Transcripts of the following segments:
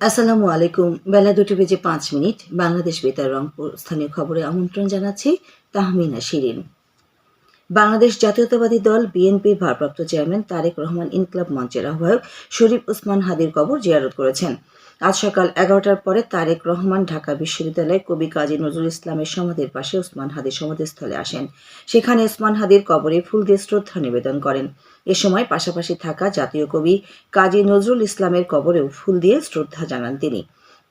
আসসালামু আলাইকুম। বেলা দুটো বেজে পাঁচ মিনিট। বাংলাদেশ বেতার রংপুর স্থানীয় খবরে আমন্ত্রণ জানাচ্ছি তাহমিনা শিরিন। বাংলাদেশ জাতীয়তাবাদী দল বিএনপির ভারপ্রাপ্ত চেয়ারম্যান তারেক রহমান ইনকলাব মঞ্চের আহ্বায়ক শরীফ উসমান হাদির কবর জিয়ারত করেছেন। আজ সকাল এগারোটার পরে তারেক রহমান ঢাকা বিশ্ববিদ্যালয়ে কবি কাজী নজরুল ইসলামের সমাধির পাশে ওসমান হাদির সমাধিস্থলে আসেন। সেখানে ওসমান হাদির কবরে ফুল দিয়ে শ্রদ্ধা নিবেদন করেন। এ সময় পাশাপাশি থাকা জাতীয় কবি কাজী নজরুল ইসলামের কবরেও ফুল দিয়ে শ্রদ্ধা জানান তিনি।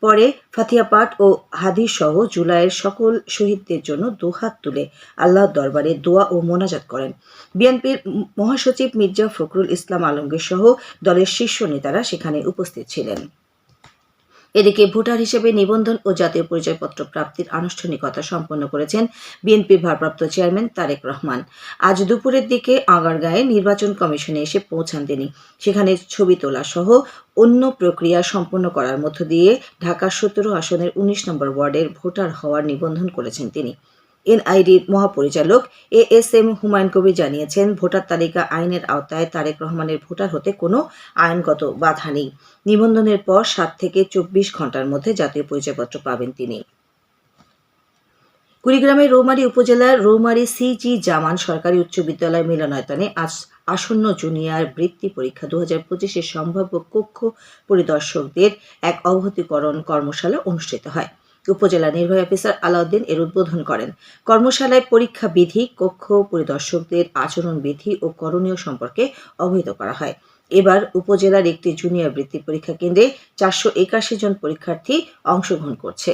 পরে ফাতিয়া পাঠ ও হাদিস সহ জুলাইয়ের সকল শহীদদের জন্য দুহাত তুলে আল্লাহর দরবারে দোয়া ও মোনাজাত করেন। বিএনপির মহাসচিব মির্জা ফখরুল ইসলাম আলমগীর সহ দলের শীর্ষ নেতারা সেখানে উপস্থিত ছিলেন। এদিকে ভোটার হিসেবে নিবন্ধন ও জাতীয় পরিচয়পত্র প্রাপ্তির আনুষ্ঠানিকতা সম্পন্ন করেছেন বিএনপির ভারপ্রাপ্ত চেয়ারম্যান তারেক রহমান। আজ দুপুরের দিকে আগারগাঁয়ে নির্বাচন কমিশনে এসে পৌঁছান তিনি। সেখানে ছবি তোলা সহ অন্য প্রক্রিয়া সম্পন্ন করার মধ্য দিয়ে ঢাকার সতেরো আসনের উনিশ নম্বর ওয়ার্ডের ভোটার হওয়ার নিবন্ধন করেছেন তিনি। এনআইডির মহাপরিচালক A S M Humayun Kabir জানিয়েছেন, ভোটার তালিকা আইনের আওতায় তারেক রহমানের ভোটার হতে কোনো আইনগত বাধা নেই। নিবন্ধনের পর সাত থেকে চব্বিশ ঘণ্টার মধ্যে জাতীয় পরিচয়পত্র পাবেন তিনি। কুড়িগ্রামের রৌমারী উপজেলার রৌমারী সিজি জামান সরকারি উচ্চ বিদ্যালয় মিলনায়তনে আজ আসন্ন জুনিয়র বৃত্তি পরীক্ষা দু হাজার পঁচিশের সম্ভাব্য কক্ষ পরিদর্শকদের এক অবহিতকরণ কর্মশালা অনুষ্ঠিত হয়। উপজেলা নির্বাহী অফিসার আলাউদ্দিন এর উদ্বোধন করেন। কর্মশালায় পরীক্ষা বিধি কক্ষ, পরিদর্শকদের আচরণ বিধি ও করণীয় সম্পর্কে অবহিত করা হয়। এবার উপজেলার একটি জুনিয়র বৃত্তি পরীক্ষা কেন্দ্রে চারশো একাশি জন পরীক্ষার্থী অংশগ্রহণ করছে।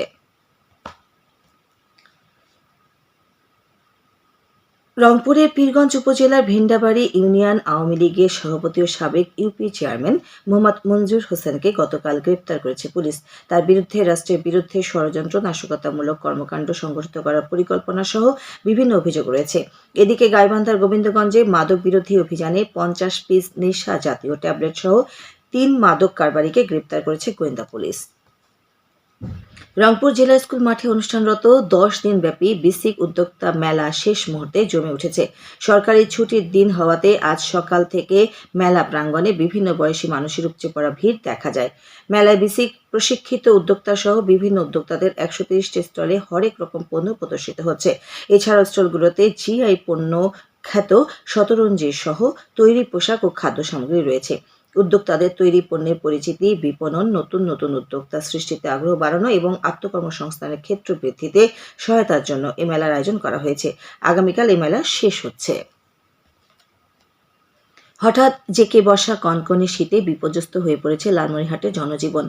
রংপুরের পীরগঞ্জ উপজেলার ভেন্ডাবাড়ি ইউনিয়ন আওয়ামী লীগের সভাপতি ও সাবেক ইউপি চেয়ারম্যান মোহাম্মদ মঞ্জুর হোসেনকে গতকাল গ্রেপ্তার করেছে পুলিশ। তার বিরুদ্ধে, রাষ্ট্রের বিরুদ্ধে ষড়যন্ত্র, নাশকতামূলক কর্মকাণ্ড সংগঠিত করার পরিকল্পনা সহ বিভিন্ন অভিযোগ রয়েছে। এদিকে গাইবান্ধার গোবিন্দগঞ্জে মাদক বিরোধী অভিযানে পঞ্চাশ পিস নেশা জাতীয় ট্যাবলেট সহ তিন মাদক কারবারিকে গ্রেপ্তার করেছে গোয়েন্দা পুলিশ। রংপুর জেলা স্কুল মাঠে অনুষ্ঠানরত দশ দিনব্যাপী বিসিক উদ্যোক্তা মেলা শেষ মুহূর্তে জমে উঠেছে। সরকারি ছুটির দিন হওয়াতে আজ সকাল থেকে মেলা প্রাঙ্গণে বিভিন্ন বয়সী মানুষের উপচে পড়া ভিড় দেখা যায়। মেলায় বিসিক প্রশিক্ষিত উদ্যোক্তা সহ বিভিন্ন উদ্যোক্তাদের একশো তিরিশটি স্টলে হরেক রকম পণ্য প্রদর্শিত হচ্ছে। এছাড়াও স্টলগুলোতে জিআই পণ্য খ্যাত শতরঞ্জি সহ তৈরি পোশাক ও খাদ্য সামগ্রী রয়েছে। উদ্যোক্তাদের তৈরি পণ্যের পরিচিতি, বিপণন, নতুন নতুন উদ্যোক্তা সৃষ্টিতে আগ্রহ বাড়ানো এবং আত্মকর্মসংস্থানের ক্ষেত্র বৃদ্ধিতে সহায়তার জন্য এ মেলার আয়োজন করা হয়েছে। আগামীকাল এই মেলা শেষ হচ্ছে। হঠাৎ জেকে বসা কনকনে শীতে বিপর্যস্ত হয়ে পড়েছে লালমনিরহাটের জনজীবন।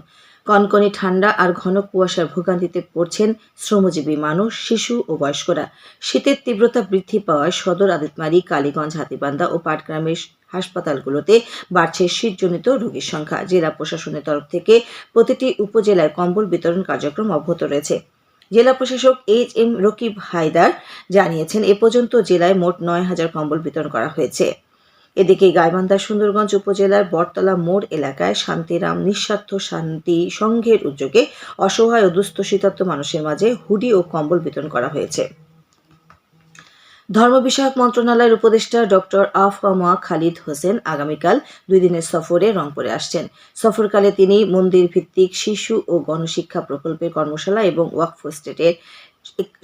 কনকনে ঠান্ডা আর ঘন কুয়াশার ভোগান্তিতে পড়ছেন শ্রমজীবী মানুষ, শিশু ও বয়স্করা। শীতের তীব্রতা বৃদ্ধি পাওয়ায় সদর আদিতমারি, কালীগঞ্জ, হাতিবান্ধা ও পাটগ্রামের হাসপাতালগুলোতে বাড়ছে শীতজনিত রোগীর সংখ্যা। জেলা প্রশাসনের তরফ থেকে প্রতিটি উপজেলায় কম্বল বিতরণ কার্যক্রম অব্যাহত রয়েছে। জেলা প্রশাসক এইচ এম রকিব হায়দার জানিয়েছেন, এ পর্যন্ত জেলায় মোট নয় হাজার কম্বল বিতরণ করা হয়েছে। এদিকে গাইবান্ধা সুন্দরগঞ্জ উপজেলার বটতলা মোড় এলাকায় শান্তিরাম নিঃস্বার্থ শান্তি সংঘের উদ্যোগে অসহায় ও দুস্থ শীতার্থ মানুষের মাঝে হুডি ও কম্বল বিতরণ করা হয়েছে। ধর্ম বিষয়ক মন্ত্রণালয়ের উপদেষ্টা ডক্টর আফওয়ামা খালিদ হোসেন আগামীকাল দুই দিনের সফরে রংপুরে আসছেন। সফরকালে তিনি মন্দির ভিত্তিক শিশু ও গণশিক্ষা প্রকল্পের কর্মশালা এবং ওয়াকফ স্টেটের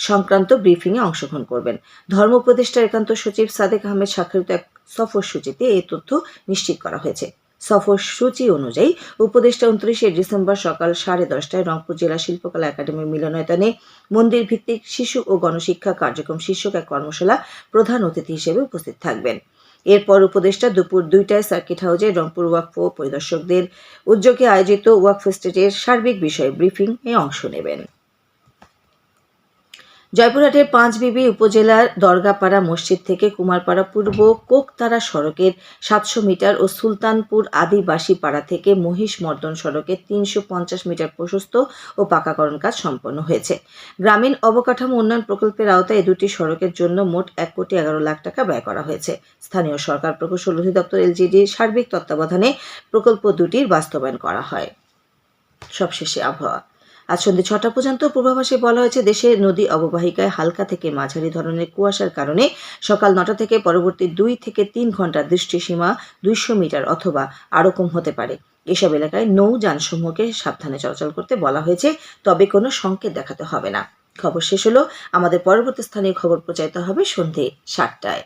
সংক্রান্ত ব্রিফিংয়ে অংশগ্রহণ করবেন। ধর্ম উপদেষ্টা একান্ত সচিব সাদেক আহমেদ স্বাক্ষরিত এক সফর সূচিতে এই তথ্য নিশ্চিত করা হয়েছে। সফর সূচি অনুযায়ী, উপদেষ্টা উনত্রিশে ডিসেম্বর সকাল সাড়ে দশটায় রংপুর জেলা শিল্পকলা একাডেমির মিলনায়তনে মন্দির ভিত্তিক শিশু ও গণশিক্ষা কার্যক্রম শীর্ষক এক কর্মশালা প্রধান অতিথি হিসেবে উপস্থিত থাকবেন। এরপর উপদেষ্টা দুপুর দুইটায় সার্কিট হাউজে রংপুর ওয়াকফ পরিদর্শকদের উদ্যোগে আয়োজিত ওয়াকফ স্টেটের সার্বিক বিষয়ে ব্রিফিং এ অংশ নেবেন। জয়পুরহাটের পাঁচবিবি উপজেলার দরগাপাড়া মসজিদ থেকে কুমারপাড়া পূর্ব কোকতারা সড়কের সাতশো মিটার ও সুলতানপুর আদিবাসী পাড়া থেকে মহিষ মর্দন সড়কের তিনশো পঞ্চাশ মিটার প্রশস্ত ও পাকাকরণ কাজ সম্পন্ন হয়েছে। গ্রামীণ অবকাঠামো উন্নয়ন প্রকল্পের আওতায় এই দুটি সড়কের জন্য মোট এক কোটি এগারো লাখ টাকা ব্যয় করা হয়েছে। স্থানীয় সরকার প্রকৌশল অধিদপ্তর এলজিডির সার্বিক তত্ত্বাবধানে প্রকল্প দুটির বাস্তবায়ন করা হয়। সবশেষে আবহাওয়া। আজ সন্ধ্যে ছটা পর্যন্ত পূর্বাভাসে বলা হয়েছে দেশে নদী অববাহিকায় হালকা থেকে মাঝারি ধরনের কুয়াশার কারণে সকাল নটা থেকে পরবর্তী দুই থেকে তিন ঘণ্টার দৃষ্টিসীমা দুইশো মিটার অথবা আরও কম হতে পারে। এসব এলাকায় নৌ যানসমূহকে সাবধানে চলাচল করতে বলা হয়েছে, তবে কোনো সংকেত দেখাতে হবে না। খবর শেষ হলো। আমাদের পরবর্তী স্থানীয় খবর প্রচারিত হবে সন্ধে সাতটায়।